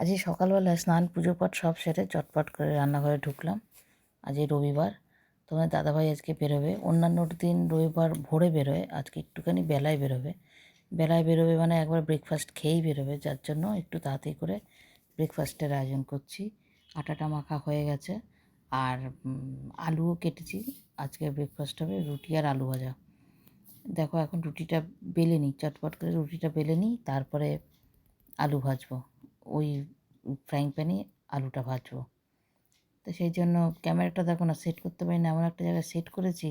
আজকে সকালবেলায় স্নান পুজো পাঠ সব সেরে চটপট করে রান্নাঘরে ঢুকলাম। আজকে রবিবার। তোমার দাদাভাই আজকে বেরোবে। অন্যান্য দিন রবিবার ভোরে বেরোয়। আজকে একটুখানি বেলায় বেরোবে। বেলায় বেরোবে মানে একবার ব্রেকফাস্ট খেয়েই বেরোবে। যার জন্য একটু তাড়াতাড়ি করে ব্রেকফাস্টের আয়োজন করছি। আটাটা মাখা হয়ে গেছে। আর আলুও কেটেছি। আজকে ব্রেকফাস্ট হবে রুটি আর আলু ভাজা। দেখো, এখন রুটিটা বেলে নিই। চটপট করে রুটিটা বেলে নিই। তারপরে আলু ভাজবো। ওই ফ্রাইং প্যানে আলুটা ভাজবো। তো সেই জন্য ক্যামেরাটা দেখো না সেট করতে পারি না। এমন একটা জায়গায় সেট করেছি,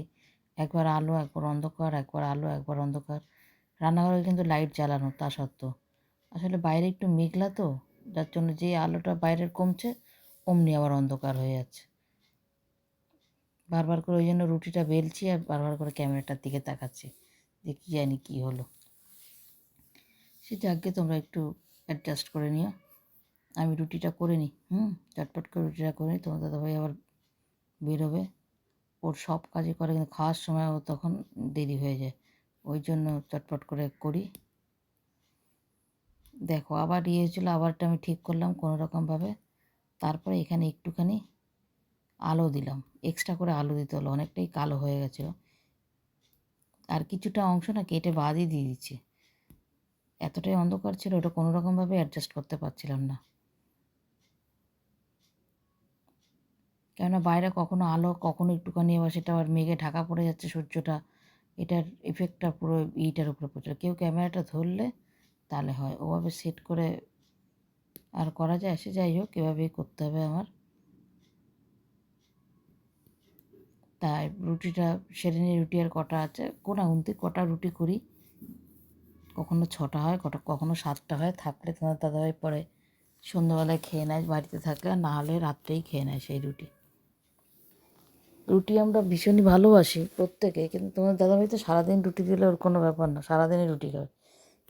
একবার আলো, একবার অন্ধকার, একবার আলো, একবার অন্ধকার। রান্নাঘরে কিন্তু লাইট জ্বালানো, তা সত্ত্বেও। আসলে বাইরে একটু মেঘলা তো, যার জন্য যে আলোটা বাইরের কমছে, অমনি আবার অন্ধকার হয়ে যাচ্ছে। বারবার করে ওই জন্য রুটিটা বেলছি আর বারবার করে ক্যামেরাটার দিকে তাকাচ্ছি, যে কী জানি কী হলো। সে যাকে তোমরা একটু অ্যাডজাস্ট করে নিও। আমি রুটিটা করে নিই, হুম? চটপট করে রুটিটা করে নিই। তোমার দাদাভাই আবার বেরোবে। ওর সব কাজই করে, কিন্তু খাওয়ার সময় ও তখন দেরি হয়ে যায়। ওই জন্য চটপট করে করি। দেখো, আবার ইয়ে হয়েছিলো, আবারটা আমি ঠিক করলাম কোনো রকমভাবে তারপরে এখানে একটুখানি আলো দিলাম। এক্সট্রা করে আলো দিতে হলো, অনেকটাই কালো হয়ে গেছিল। আর কিছুটা অংশ না কেটে বাদই দিয়ে দিচ্ছি। এতটাই অন্ধকার ছিল, ওটা কোনো রকমভাবে অ্যাডজাস্ট করতে পারছিলাম না। কেননা বাইরে কখনো আলো, কখনো একটুখানি এবার সেটা আবার মেঘে ঢাকা পড়ে যাচ্ছে সূর্যটা। এটার এফেক্টটা পুরো ইটার উপরে পড়ছে। কেউ ক্যামেরাটা ধরলে তাহলে হয়। ওভাবে সেট করে আর করা যায়, সে যাই হোক এভাবেই করতে হবে আমার। তাই রুটিটা সেরে নিয়ে রুটি আর কটা আছে। কোন উনতি কটা রুটি করি? কখনো ছটা হয়, কটা, কখনো সাতটা হয়। থাকলে তোমার দাদাভাই পরে সন্ধ্যাবেলায় খেয়ে নেয়, বাড়িতে আর না হলে রাত্রেই খেয়ে নেয় সেই রুটি। রুটি আমরা ভীষণই ভালোবাসি প্রত্যেকে, কিন্তু তোমার দাদাভাই তো সারাদিন রুটি দিলে ওর কোনো ব্যাপার না, সারাদিনই রুটি খাবে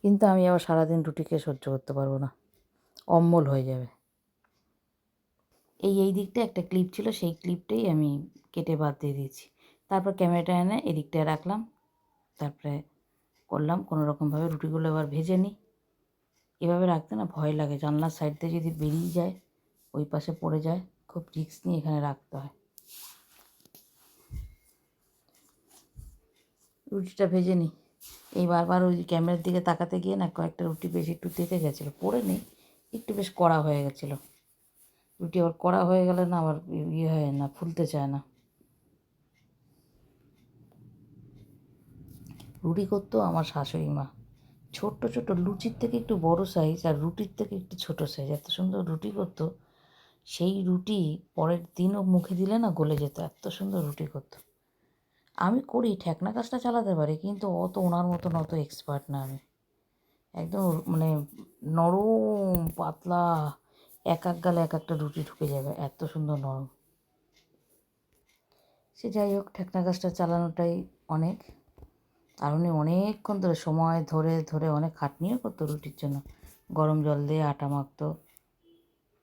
কিন্তু আমি আবার সারাদিন রুটি খেয়ে সহ্য করতে পারব না, অম্বল হয়ে যাবে। এই এই দিকটা একটা ক্লিপ ছিল, সেই ক্লিপটাই আমি কেটে বাদ দিয়ে দিয়েছি। তারপর ক্যামেরাটা এনে এদিকটায় রাখলাম, তারপরে করলাম, কোনো রকমভাবে রুটিগুলো এবার ভেজে নিই। এভাবে রাখতে না ভয় লাগে, জানলার সাইড দিয়ে যদি বেরিয়ে যায়, ওই পাশে পড়ে যায়, খুব রিস্ক নিয়ে এখানে রাখতে হয়। রুটিটা ভেজে নিই। এই বারবার ওই ক্যামেরার দিকে তাকাতে গিয়ে না কয়েকটা রুটি বেশ একটু তেতে গেছিল পড়ে নেই। একটু বেশ কড়া হয়ে গেছিল। রুটি আবার কড়া হয়ে গেলে না আবার ইয়ে হয় না, ফুলতে চায় না। রুটি করতো আমার শাশুড়ি মা। ছোট্ট ছোট লুচির থেকে একটু বড় সাইজ আর রুটির থেকে একটু ছোট সাইজ এত সুন্দর রুটি করতো, সেই রুটি পরের দিনও মুখে দিলে না গলে যেত। এত সুন্দর রুটি করতো। আমি করি, ঠেকনা কাজটা চালাতে পারি, কিন্তু অত ওনার মতন অত এক্সপার্ট না আমি। একদম মানে নরম, পাতলা, এক এক গালে এক একটা রুটি ঢুকে যাবে, এত সুন্দর নরম। সে যাই হোক, ঠেকনা কাজটা চালানোটাই অনেক। আর উনি অনেকক্ষণ ধরে সময় ধরে ধরে অনেক খাটনিও করতো রুটির জন্য। গরম জল দিয়ে আটা মাখতো।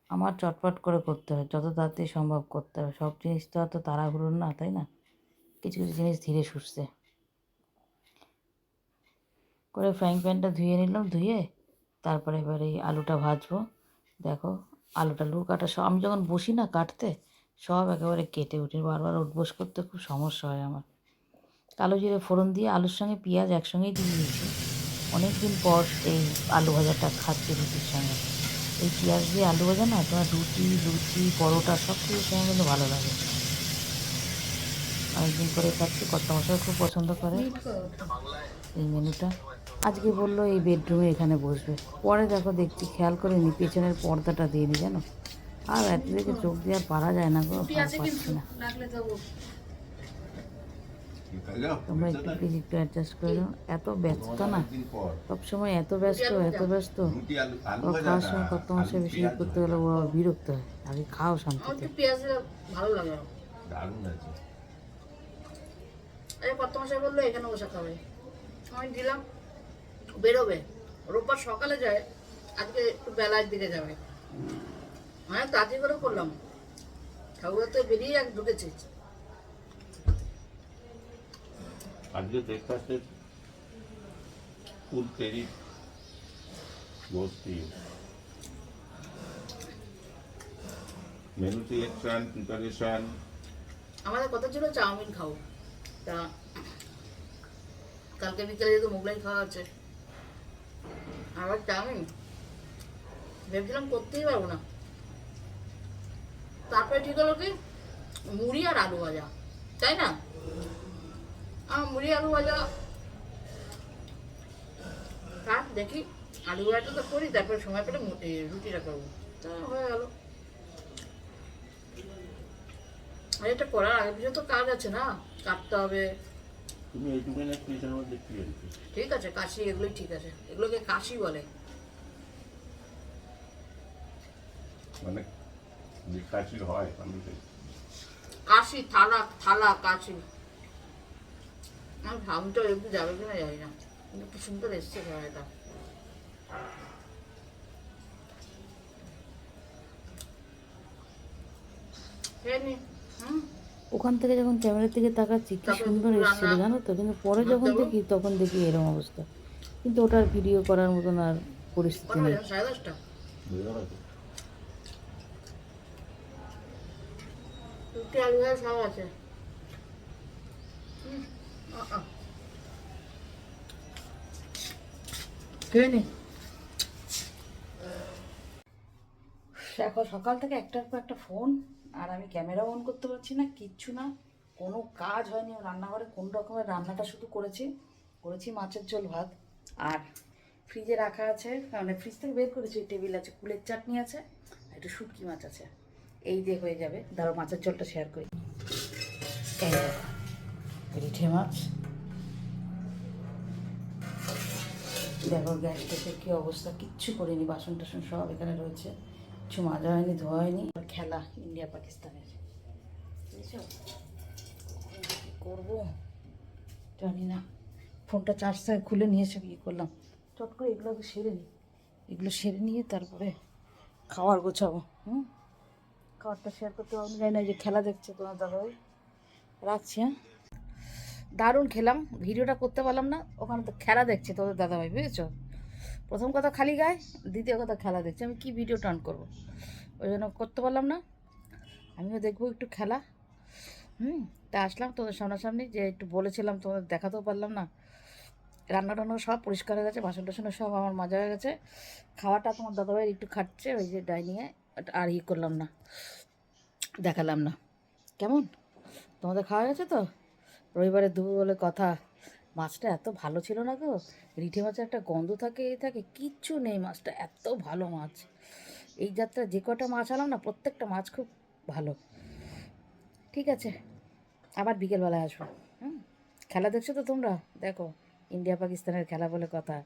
আমার চটপট করে করতে হয়, যত তাড়াতাড়ি সম্ভব করতে হবে সব জিনিস তো অত তাড়াহুড়োর না, তাই না? কিছু কিছু জিনিস ধীরে সুস্থে করে ফ্রাইং প্যানটা ধুয়ে নিলাম, ধুয়ে তারপরে এবার এই আলুটা ভাজবো। দেখো, আলুটা লু কাটা সব, আমি যখন বসি না কাটতে, সব একেবারে কেটে উঠে, বারবার উঠবোস করতে খুব সমস্যা হয় আমার। কালো জিরে ফোড়ন দিয়ে আলুর সঙ্গে পেঁয়াজ একসঙ্গেই দিয়ে দিয়েছি। অনেক দিন পর এই আলু ভাজাটা খাচ্ছি রুটির সঙ্গে। এই পেঁয়াজ দিয়ে আলু ভাজা না, তোমার রুটি, লুচি, পরোটা সব কিছুর সঙ্গে কিন্তু ভালো লাগে। অনেকদিন করে খাচ্ছি কত মশলা খুব পছন্দ করে। এই মেনুটা। আজকে বলল এই বেডরুমে এখানে বসবে। পরে দেখো দেখছি খেয়াল করে নি পেছনের পর্দাটা দিয়ে নি জানো? আর এত দেখে চোখ দিয়ে আর পারা যায় না গো পারছি না। তোমরা একটু প্লিজ একটু অ্যাডজাস্ট করে দাও এত ব্যস্ত না? সবসময় এত ব্যস্ত এত ব্যস্ত। খাওয়ার সময় কত মাসে বেশি করতে গেলে ও আবার বিরক্ত হয়। আগে খাও শান্তিতে। পেঁয়াজটা ভালো লাগে। দারুণ আছে এই কত মাসে বলল এখানে বসে খাবে আমি দিলাম বেরোবে। রোববার সকালে যায় আজকে একটু বেলার দিকে যাবে। হ্যাঁ তাড়াতাড়ি করে করলাম। ঠাকুর তো বেরিয়ে এক ঢুকেছে। আজকে ব্রেকফাস্টে ফুল তেরি মেনু সিলেকশন প্রিপারেশন আমাদের কথা ছিল চাউমিন খাও। তা, কালকে বিকেলে যেহেতু মোগলাই খাওয়া আছে। আবার চাউমিন? ভেবেছিলাম করতেই পারব না। তারপরে ঠিক হলো কি? মুড়ি আর আলু ভাজা, তাই না? আমার মুড়ি, আলু ভাজা। থাক, দেখি। আলু ভাজাটা তো করি, তারপরে সময় পেলে রুটিটা করব। তা হয়ে গেল। এটা করার আগে পিছনে তো কাজ আছে না? কাটতে হবে। তুমি এইটুকুনের ফ্রিজের মধ্যে কি ঠিক আছে কাশি এগুলোই ঠিক আছে। এগুলোকে কাশি বলে। মানে যে কাশি হয় মানুষের কাশি থালা থালা কাশি। আমার ভাবটা একটু যাবে কিনা জানি না। কিন্তু কি সুন্দর এসছে এটা হুম ওখান থেকে যখন ক্যামেরার থেকে তাকাচ্ছি কি সুন্দর এসেছিল জানো তো? কিন্তু পরে যখন দেখি তখন দেখি এরকম অবস্থা। কিন্তু ওটার ভিডিও করার মতন আর পরিস্থিতি নেই। বাজে? সাড়ে দশটা? বুঝতে পারছ রুটি আলু ভাজা সব আছে। হুম, আ, আ। খেয়ে নি। দেখো সকাল থেকে একটার পর একটা ফোন। আর আমি ক্যামেরা অন করতে পারছি না, কিচ্ছু না। কোনো কাজ হয়নি রান্নাঘরে কোন রকমের রান্নাটা শুধু করেছি। করেছি মাছের ঝোল ভাত। আর ফ্রিজে রাখা আছে মানে ফ্রিজ থেকে বের করেছি টেবিল আছে, কুলের চাটনি আছে একটু শুটকি মাছ আছে। এই দিয়ে হয়ে যাবে। ধরো মাছের ঝোলটা শেয়ার করি। রিঠে মাছ। দেখো গ্যাস গ্যাসটাতে কি অবস্থা, কিচ্ছু করিনি বাসন টাসন সব এখানে রয়েছে। কিছু মাজা হয়নি, ধোয়া হয়নি। খেলা ইন্ডিয়া পাকিস্তানের। করব? জানি না। ফোনটা চার্জ থেকে খুলে নিয়ে এসে ইয়ে করলাম? চট করে এগুলো সেরে নিই এগুলো সেরে নিয়ে তারপরে খাওয়ার গোছাবো, হুম? খাবারটা শেয়ার করতে পারব জানি না যে খেলা দেখছে তোমার দাদাভাই। রাখছি হ্যাঁ? দারুণ খেলাম। ভিডিওটা করতে পারলাম না। ওখানে তো খেলা দেখছে তোদের দাদাভাই, বুঝেছ? প্রথম কথা খালি গায়ে, দ্বিতীয় কথা খেলা দেখছি। আমি কি ভিডিও টান করব? ওই জন্য করতে পারলাম না। আমিও দেখব একটু খেলা। হুম, তা আসলাম তোদের সামনাসামনি। যে একটু বলেছিলাম, তোমাদের দেখাতেও পারলাম না। রান্না টান্না সব পরিষ্কার হয়ে গেছে, বাসন টাসন সব আমার মাজা হয়ে গেছে। খাওয়াটা তোমার দাদাভাই একটু খাচ্ছে ওই যে ডাইনিংয়ে আর ই করলাম না। দেখালাম না। কেমন? তোমাদের খাওয়া গেছে তো? রবিবারে দুপুর বলে কথা। মাছটা এত ভালো ছিল না গো? রিঠে মাছের একটা গন্ধ থাকে, এ থাকে, কিচ্ছু নেই মাছটা, এত ভালো মাছ। এই যাত্রা যে কটা মাছ আনলাম না, প্রত্যেকটা মাছ খুব ভালো। ঠিক আছে, আবার বিকেলবেলায় আসব। হুম? খেলা দেখছ তো তোমরা? দেখো ইন্ডিয়া পাকিস্তানের খেলা বলে কথা।